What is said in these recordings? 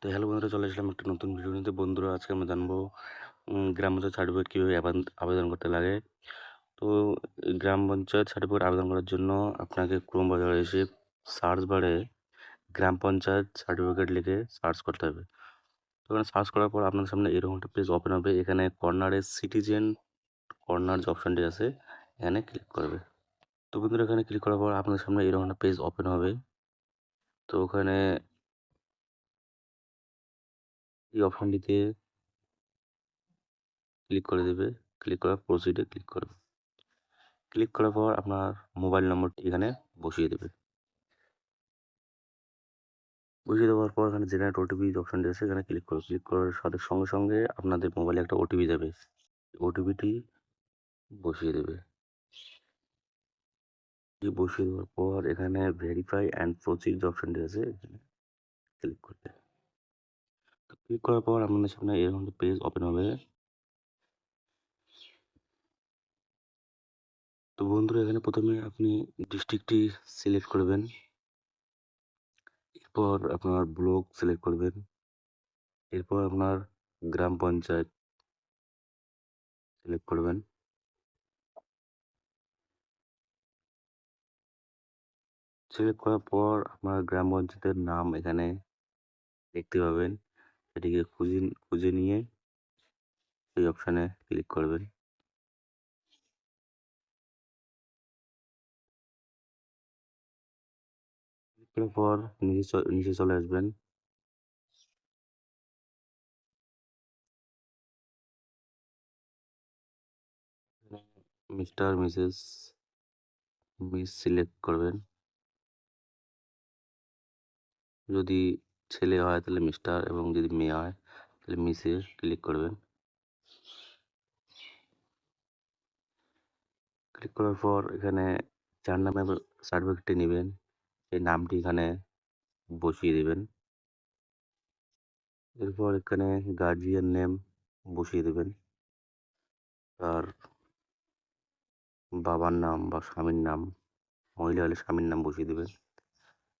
তো হ্যালো বন্ধুরা, চলে আসলাম একটা নতুন ভিডিও নিতে। বন্ধুরা, আজকে আমরা জানব গ্রাম পঞ্চায়েত সার্টিফিকেট কীভাবে আবেদন- আবেদন করতে লাগে। তো গ্রাম পঞ্চায়েত সার্টিফিকেট আবেদন করার জন্য আপনাকে ক্রোম বাজারে এসে সার্চ বারে গ্রাম পঞ্চায়েত সার্টিফিকেট লিখে সার্চ করতে হবে। তো এখানে সার্চ করার পর আপনার সামনে এরকম একটা পেজ ওপেন হবে। এখানে কর্নারে সিটিজেন কর্নার যে অপশানটি আছে, এখানে ক্লিক করবে। তো বন্ধুরা, এখানে ক্লিক করার পর আপনার সামনে এরকম একটা পেজ ওপেন হবে। তো ওখানে এই অপশানটিতে ক্লিক করে দেবে। ক্লিক করার প্রসিডে ক্লিক করবে। ক্লিক করার পর আপনার মোবাইল নম্বরটি এখানে বসিয়ে দেবে। বসিয়ে দেওয়ার পর এখানে জেনারেট ওটিপি অপশানটি আছে, এখানে ক্লিক করবে। ক্লিক করার সাথে সঙ্গে সঙ্গে আপনাদের মোবাইলে একটা ওটিপি যাবে। ওটিপিটি বসিয়ে দেবে। বসিয়ে দেওয়ার পর এখানে ভেরিফাই অ্যান্ড প্রসিড অপশানটি আছে, এখানে ক্লিক করবে। ক্লিক করার পর আপনাদের সামনে এরকম পেজ ওপেন হবে, তো বন্ধুরা এখানে প্রথমে আপনি ডিস্ট্রিক্টটি সিলেক্ট করবেন। এরপর আপনার ব্লক সিলেক্ট করবেন। এরপর আপনার গ্রাম পঞ্চায়েত সিলেক্ট করবেন। সিলেক্ট করার পর আপনার গ্রাম পঞ্চায়েতের নাম এখানে দেখতে পাবেন। সেটিকে খুঁজে খুঁজে নিয়ে এই অপশানে ক্লিক করবেন। ক্লিক পর নিচে নিচে চলে আসবেন। মিস্টার মিসেস মিস সিলেক্ট করবেন। যদি ছেলে হয় তাহলে মিস্টার এবং যদি মেয়ে হয়, তাহলে মিসে ক্লিক করবেন। ক্লিক করার পর এখানে যার নামে সার্টিফিকেটটি নেবেন। সেই নামটি এখানে বসিয়ে দেবেন। এরপর এখানে গার্জিয়ান নেম বসিয়ে দেবেন। তার বাবার নাম বা স্বামীর নাম, মহিলা হলে স্বামীর নাম বসিয়ে দেবেন।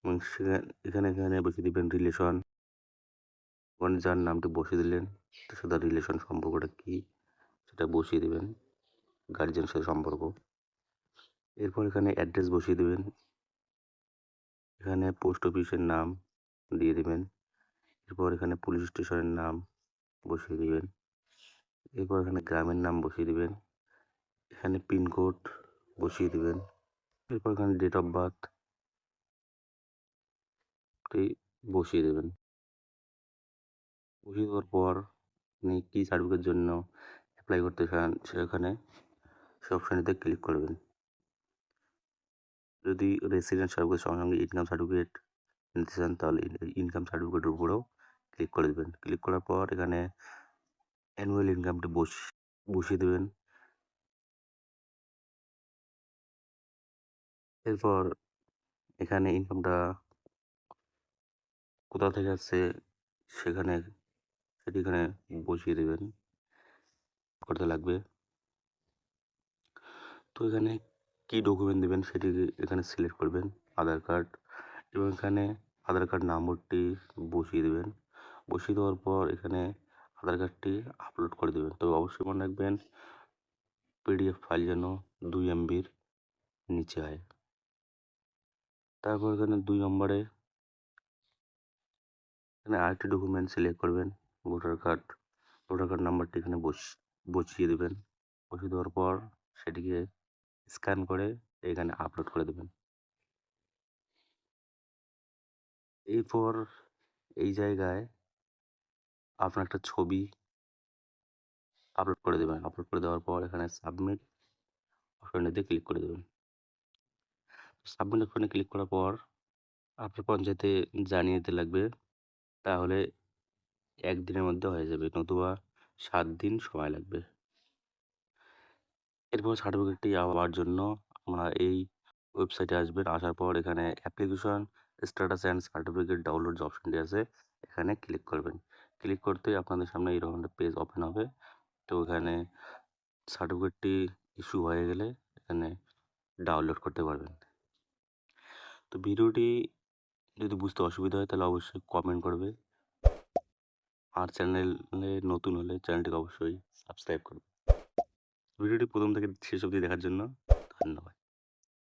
এবং সেখানে, এখানে এখানে বসিয়ে দিবেন রিলেশন ওখানে যার নামটি বসিয়ে দিলেন, তার সাথে রিলেশন সম্পর্কটা কী, সেটা বসিয়ে দেবেন গার্জিয়ানের সাথে সম্পর্ক। এরপর এখানে অ্যাড্রেস বসিয়ে দেবেন। এখানে পোস্ট অফিসের নাম দিয়ে দেবেন। এরপর এখানে পুলিশ স্টেশনের নাম বসিয়ে দেবেন। এরপর এখানে গ্রামের নাম বসিয়ে দেবেন। এখানে পিনকোড বসিয়ে দেবেন। এরপর এখানে ডেট অফ বার্থ বসিয়ে দেবেন। বসিয়ে দেওয়ার পর আপনি কী সার্টিফিকেটের জন্য অ্যাপ্লাই করতে চান সেখানে সে অপশানটিতে ক্লিক করবেন। যদি রেসিডেন্ট সার্টিফিকেট সঙ্গে সঙ্গে ইনকাম সার্টিফিকেট নিতে চান তাহলে ইনকাম সার্টিফিকেটের উপরেও ক্লিক করে দেবেন। ক্লিক করার পর এখানে অ্যানুয়াল ইনকামটি বস, বসিয়ে দেবেন। এরপর এখানে ইনকামটা কোথা থেকে আসছে সেখানে সেটি এখানে বসিয়ে দেবেন। করতে লাগবে। তো এখানে কী ডকুমেন্ট দেবেন সেটি এখানে সিলেক্ট করবেন, আধার কার্ড এবং এখানে আধার কার্ড নম্বরটি বসিয়ে দেবেন। বসিয়ে দেওয়ার পর এখানে আধার কার্ডটি আপলোড করে দেবেন। তবে অবশ্যই মনে রাখবেন পিডিএফ ফাইল যেন দুই এমবির নিচে হয় তারপর এখানে দুই নম্বরে এখানে আরেকটি ডকুমেন্ট সিলেক্ট করবেন ভোটার কার্ড ভোটার কার্ড নাম্বারটি এখানে বস, বসিয়ে দেবেন। বসিয়ে দেওয়ার পর সেটিকে স্ক্যান করে এখানে আপলোড করে দেবেন। এরপর এই জায়গায় আপনার একটা ছবি আপলোড করে দেবেন। আপলোড করে দেওয়ার পর এখানে সাবমিট অপশনটিতে ক্লিক করে দেবেন। সাবমিট অপশনে ক্লিক করার পর আপনার পঞ্চায়েতে জানিয়ে দিতে লাগবে তাহলে একদিনের মধ্যে হয়ে যাবে। নতুবা সাত দিন সময় লাগবে। এরপর সার্টিফিকেটটি পাওয়ার জন্য আমরা এই ওয়েবসাইটে আসবেন। আসার পর এখানে application status and certificate download যে অপশনটি আছে, এখানে ক্লিক করবেন। ক্লিক করতেই আপনাদের সামনে এইরকম একটা পেজ ওপেন হবে। তো এখানে সার্টিফিকেটটি ইস্যু হয়ে গেলে এখানে ডাউনলোড করতে পারবেন। তো ভিডিওটি যদি বুঝতে অসুবিধা হয়, তাহলে অবশ্যই কমেন্ট করবে। আর চ্যানেলে নতুন হলে চ্যানেলটিকে অবশ্যই সাবস্ক্রাইব করবে। ভিডিওটি প্রথম থেকে শেষ অবধি দেখার জন্য ধন্যবাদ।